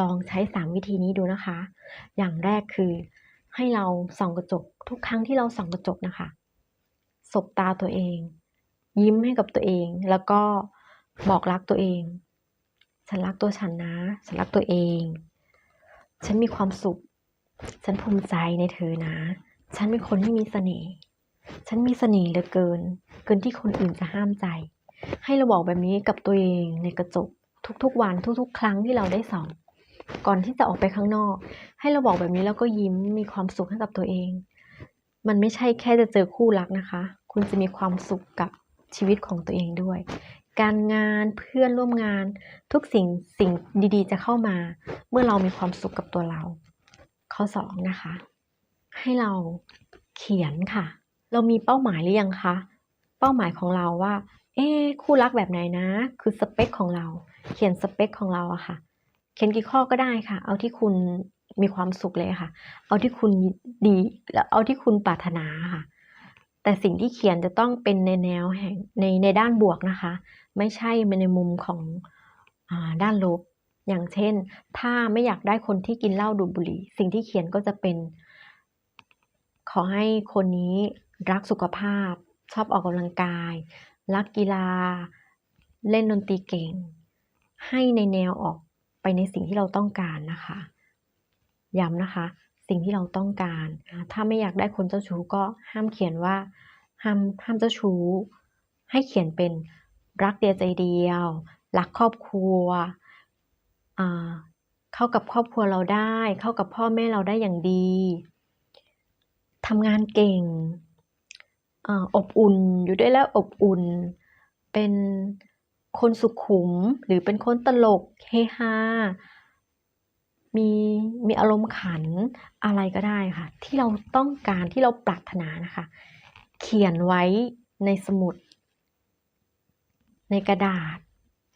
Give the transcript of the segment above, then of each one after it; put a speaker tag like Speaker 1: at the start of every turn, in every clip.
Speaker 1: ลองใช้ 3 วิธีนี้ดูนะคะ อย่างแรกคือให้เราส่องกระจกทุกครั้งที่เราส่องกระจกนะคะสบตาตัวเอง ยิ้มให้กับตัวเอง แล้วก็บอกรักตัวเอง ฉันรักตัวฉันนะ ฉันรักตัวเอง ฉันมีความสุข ฉันภูมิใจในเธอนะ ฉันเป็นคนที่มีเสน่ห์ ฉันมีเสน่ห์เหลือเกิน เกินที่คนอื่นจะห้ามใจ ให้เราบอกแบบนี้กับตัวเองในกระจกทุกๆวันทุกๆ ครั้งที่เราได้ส่อง ก่อนที่จะออกไปข้างนอก ให้เราบอกแบบนี้แล้วก็ยิ้มมีความสุขให้กับตัวเอง มันไม่ใช่แค่จะเจอคู่รักนะคะ คุณจะมีความสุขกับชีวิตของตัวเองด้วย การงานเพื่อนร่วมงาน ทุกสิ่งสิ่งดีๆ จะเข้ามา เมื่อเรามีความสุขกับตัวเรา ข้อสองนะคะ ให้เราเขียนค่ะ เรามีเป้าหมายหรือยังคะเป้าหมายของเราว่า เอ๊คู่รักแบบไหนนะ คือสเปคของเรา เขียนสเปคของเราอะค่ะ เขียนกี่ข้อก็ได้ค่ะ เอาที่คุณมีความสุขเลยค่ะ เอาที่คุณดีแล้วเอาที่คุณปรารถนาค่ะ แต่สิ่งที่เขียนจะต้องเป็นในแนวแห่งในในด้านบวกนะคะ ไม่ใช่ในมุมของอด้านลบ อย่างเช่น ถ้าไม่อยากได้คนที่กินเหล้าดูดบุหรี่ สิ่งที่เขียนก็จะเป็น ขอให้คนนี้รักสุขภาพ ชอบออกกำลังกาย รักกีฬา เล่นดนตรีเก่ง ให้ในแนวออก ไปในสิ่งที่เราต้องการนะคะ ย้ำนะคะ สิ่งที่เราต้องการ ถ้าไม่อยากได้คนเจ้าชู้ก็ห้ามเขียนว่า ห้ามห้ามเจ้าชู้ ให้เขียนเป็นรักเดียวใจเดียว รักครอบครัว เข้ากับครอบครัวเราได้ เข้ากับพ่อแม่เราได้อย่างดีทำงานเก่งออบอุ่น อยู่ด้วยแล้วอบอุ่น เป็น คนสุขุมหรือเป็นคนตลกเฮฮา มีมีอารมณ์ขันอะไรก็ได้ค่ะ ที่เราต้องการที่เราปรารถนานะคะ เขียนไว้ในสมุด ในกระดาษ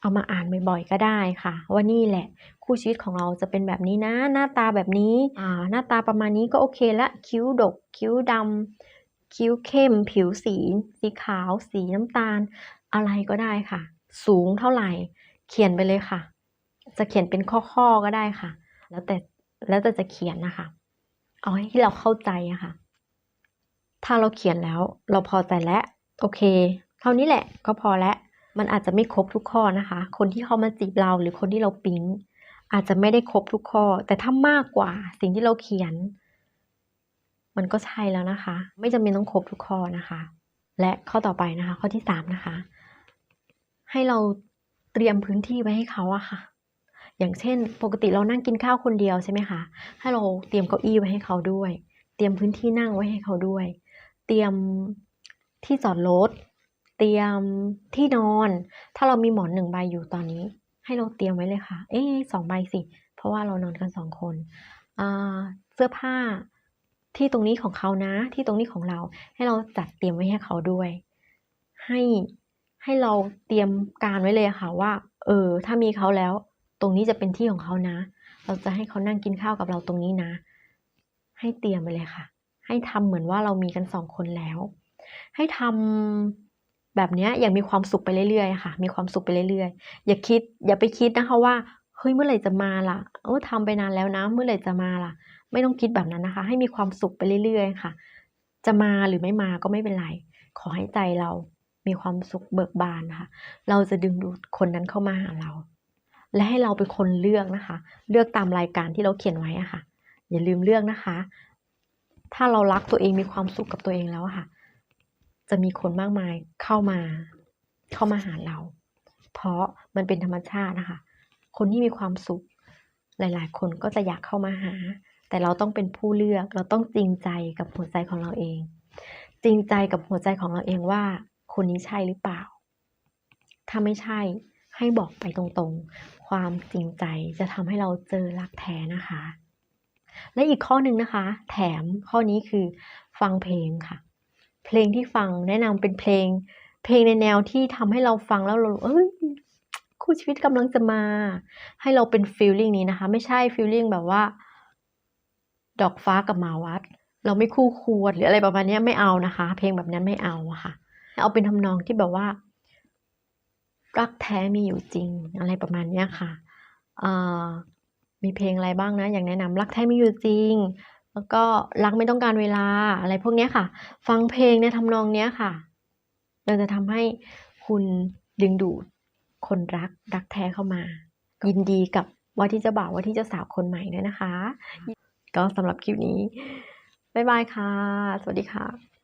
Speaker 1: เอามาอ่านบ่อยๆก็ได้ค่ะ ว่านี่แหละ คู่ชีวิตของเราจะเป็นแบบนี้นะ หน้าตาแบบนี้อ่าหน้าตาประมาณนี้ก็โอเคละคิ้วดก คิ้วดำคิ้วเข้ม ผิวสี สีขาว สีน้ำตาล อะไรก็ได้ค่ะ สูงเท่าไหร่ เขียนไปเลยค่ะ จะเขียนเป็นข้อๆก็ได้ค่ะ แล้วแต่แล้วแต่จะเขียนนะคะ เอาให้ที่เราเข้าใจอะค่ะ ถ้าเราเขียนแล้ว เราพอใจแล้วโอเค เท่านี้แหละก็พอแล้วมันอาจจะไม่ครบทุกข้อนะคะ คนที่เขามาจีบเราหรือคนที่เราปิ๊งอาจจะไม่ได้ครบทุกข้อ แต่ถ้ามากกว่าสิ่งที่เราเขียน มันก็ใช่แล้วนะคะ ไม่จำเป็นต้องครบทุกข้อนะคะ และข้อต่อไปนะคะ ข้อที่สามนะคะ ให้เราเตรียมพื้นที่ไว้ให้เขาอะค่ะ อย่างเช่น ปกติเรานั่งกินข้าวคนเดียวใช่ไหมคะ ให้เราเตรียมเก้าอี้ไว้ให้เขาด้วย เตรียมพื้นที่นั่งไว้ให้เขาด้วย เตรียมที่จอดรถ เตรียมที่นอน ถ้าเรามีหมอนหนึ่งใบอยู่ตอนนี้ ให้เราเตรียมไว้เลยค่ะ เอ๊สองใบสิ เพราะว่าเรานอนกันสองคนเสื้อผ้าที่ตรงนี้ของเขานะ ที่ตรงนี้ของเรา ให้เราจัดเตรียมไว้ให้เขาด้วย ให้ ให้เราเตรียมการไว้เลยค่ะว่า เออ ถ้ามีเขาแล้ว ตรงนี้จะเป็นที่ของเขานะ เราจะให้เขานั่งกินข้าวกับเราตรงนี้นะ ให้เตรียมไปเลยค่ะ ให้ทำเหมือนว่าเรามีกันสองคนแล้ว ให้ทำแบบนี้อย่างมีความสุขไปเรื่อยๆค่ะ มีความสุขไปเรื่อยๆ อย่าคิด อย่าไปคิดนะคะว่า เฮ้ย เมื่อไหร่จะมาล่ะ เออทำไปนานแล้วนะ เมื่อไหร่จะมาล่ะ ไม่ต้องคิดแบบนั้นนะคะ ให้มีความสุขไปเรื่อยๆ ค่ะ จะมาหรือไม่มาก็ไม่เป็นไร ขอให้ใจเรา มีความสุขเบิกบานนะคะ เราจะดึงดูดคนนั้นเข้ามาหาเรา และให้เราเป็นคนเลือกนะคะ เลือกตามรายการที่เราเขียนไว้อะค่ะ อย่าลืมเลือกนะคะ ถ้าเรารักตัวเองมีความสุขกับตัวเองแล้วค่ะ จะมีคนมากมายเข้ามาเข้ามาหาเรา เพราะมันเป็นธรรมชาตินะคะ คนที่มีความสุขหลาย ๆ คนก็จะอยากเข้ามาหา แต่เราต้องเป็นผู้เลือก เราต้องจริงใจกับหัวใจของเราเอง จริงใจกับหัวใจของเราเองว่า คนนี้ใช่หรือเปล่า ถ้าไม่ใช่ให้บอกไปตรงๆ ความจริงใจจะทำให้เราเจอรักแท้นะคะ และอีกข้อหนึ่งนะคะ แถมข้อนี้คือฟังเพลงค่ะ เพลงที่ฟังแนะนำเป็นเพลง เพลงในแนวที่ทำให้เราฟังแล้วเราเอ้ยคู่ชีวิตกำลังจะมา ให้เราเป็นฟีลลิ่งนี้นะคะ ไม่ใช่ฟีลลิ่งแบบว่า ดอกฟ้ากับมาวัด เราไม่คู่ควรหรืออะไรประมาณนี้ไม่เอานะคะ เพลงแบบนั้นไม่เอาค่ะ เอาเป็นทำนองที่แบบว่า รักแท้มีอยู่จริง อะไรประมาณเนี้ยค่ะมีเพลงอะไรบ้างนะ อย่างแนะนำรักแท้มีอยู่จริง แล้วก็รักไม่ต้องการเวลาอะไรพวกเนี้ยค่ะ ฟังเพลงในทำนองเนี้ยค่ะมันจะทำให้คุณดึงดูดคนรักรักแท้เข้ามา ยินดีกับว่าที่จ้าบ่าวว่าที่จ้าสาวคนใหม่ด้วยนะคะ ก็สำหรับคลิปนี้ บ๊ายบายค่ะ สวัสดีค่ะ